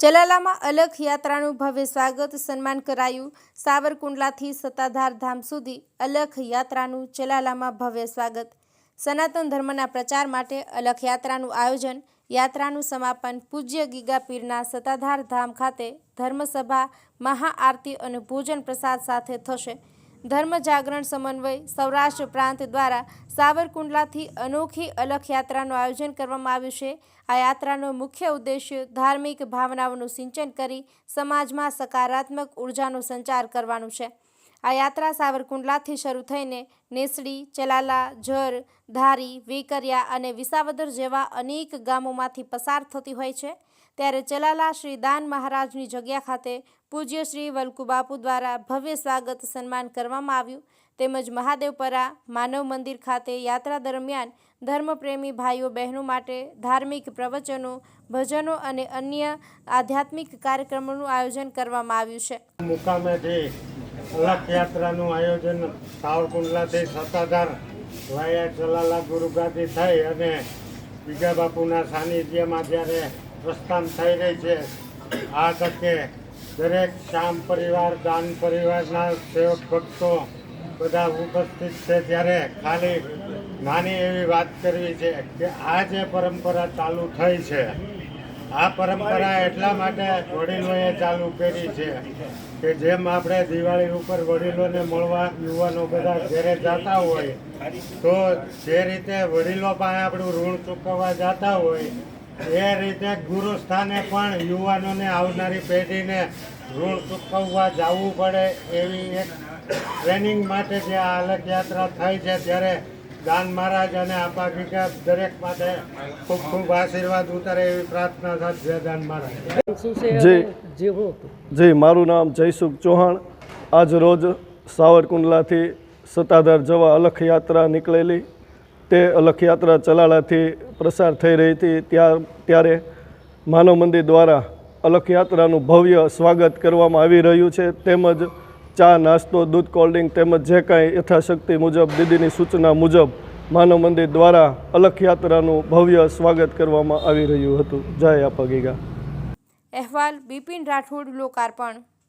ચલાલામાં અલખ યાત્રાનું ભવ્ય સ્વાગત સન્માન કરાયું. સાવરકુંડલાથી સત્તાધાર ધામ સુધી અલખ યાત્રાનું ચલાલામાં ભવ્ય સ્વાગત. સનાતન ધર્મના પ્રચાર માટે અલખ યાત્રાનું આયોજન, યાત્રાનું સમાપન પૂજ્ય ગીગા પીરના સત્તાધાર ધામ ખાતે ધર્મસભા, મહાઆરતી અને ભોજન પ્રસાદ સાથે થશે. ધર્મ જાગરણ સમન્વય સૌરાષ્ટ્ર પ્રાંત દ્વારા સાવરકુંડલાથી અનોખી અલખ યાત્રાનું આયોજન કરવામાં આવ્યું છે. આ યાત્રાનો મુખ્ય ઉદ્દેશ્ય ધાર્મિક ભાવનાઓનું સિંચન કરી સમાજમાં સકારાત્મક ઉર્જાનો સંચાર કરવાનું છે. આ યાત્રા સાવરકુંડલાથી શરૂ થઈને નેસડી, ચલાલા ઝર ધારી, વેકરિયા અને વિસાવદર જેવા અનેક ગામોમાંથી પસાર થતી હોય છે. ત્યારે ચલાલા શ્રી દાન મહારાજની જગ્યા ખાતે પૂજ્ય શ્રી વલ્કુબાપુ દ્વારા ભવ્ય સ્વાગત સન્માન કરવામાં આવ્યું. તેમજ મહાદેવપરા માનવ મંદિર ખાતે યાત્રા દરમિયાન ધર્મપ્રેમી ભાઈઓ બહેનો માટે ધાર્મિક પ્રવચનો, ભજનો અને અન્ય આધ્યાત્મિક કાર્યક્રમોનું આયોજન કરવામાં આવ્યું છે. યાત્રાનું આયોજન સાવરકુંડલાથી સત્તાધાર વાયા ચલાલા ગુરુગાદી થઈ અને બીજા બાપુના સાનિધ્યમાં જ્યારે પ્રસ્થાન થઈ રહી છે. આ તકે દરેક શ્યામ પરિવાર, દાન પરિવારના સેવક ભક્તો બધા ઉપસ્થિત છે ત્યારે ખાલી નાની એવી વાત કરવી છે કે આ જે પરંપરા ચાલુ થઈ છે, આ પરંપરા એટલા માટે વડીલોએ ચાલુ કરી છે કે જેમ આપણે દિવાળી ઉપર વડીલોને મળવા યુવાનો બધા ઘેરે જતા હોય, તો જે રીતે વડીલો પાસે આપણું ઋણ ચૂકવવા જતા હોય એ રીતે ગુરુ સ્થાને પણ યુવાનોને આવનારી પેઢીને ઋણ ચૂકવવા જવું પડે એવી એક ટ્રેનિંગ માટે જે આ અલગ યાત્રા થઈ છે ત્યારે દાન મહારાજ અને આપા દરેક માટે ખૂબ ખૂબ આશીર્વાદ ઉતારે એવી પ્રાર્થના સાથે જય દાન મહારાજ. જી. જે હું હતું જી મારું નામ જયસુખ ચૌહાણ. આજ રોજ સાવરકુંડલાથી સત્તાધાર જવા અલખ યાત્રા નીકળેલી. તે અલખયાત્રા ચલાળાથી પ્રસાર થઈ રહી હતી. ત્યાર, ત્યારે માનવ મંદિર દ્વારા અલખયાત્રાનું ભવ્ય સ્વાગત કરવામાં આવી રહ્યું છે. તેમજ ચા, નાસ્તો, દૂધ કોલ્ડ્રિંક તેમજ જે કાંઈ યથાશક્તિ મુજબ, દીદીની સૂચના મુજબ માનવ મંદિર દ્વારા અલખયાત્રાનું ભવ્ય સ્વાગત કરવામાં આવી રહ્યું હતું. જય આપગીગા અહેવાલ બિપિન રાઠોડ, લોકાર્પણ.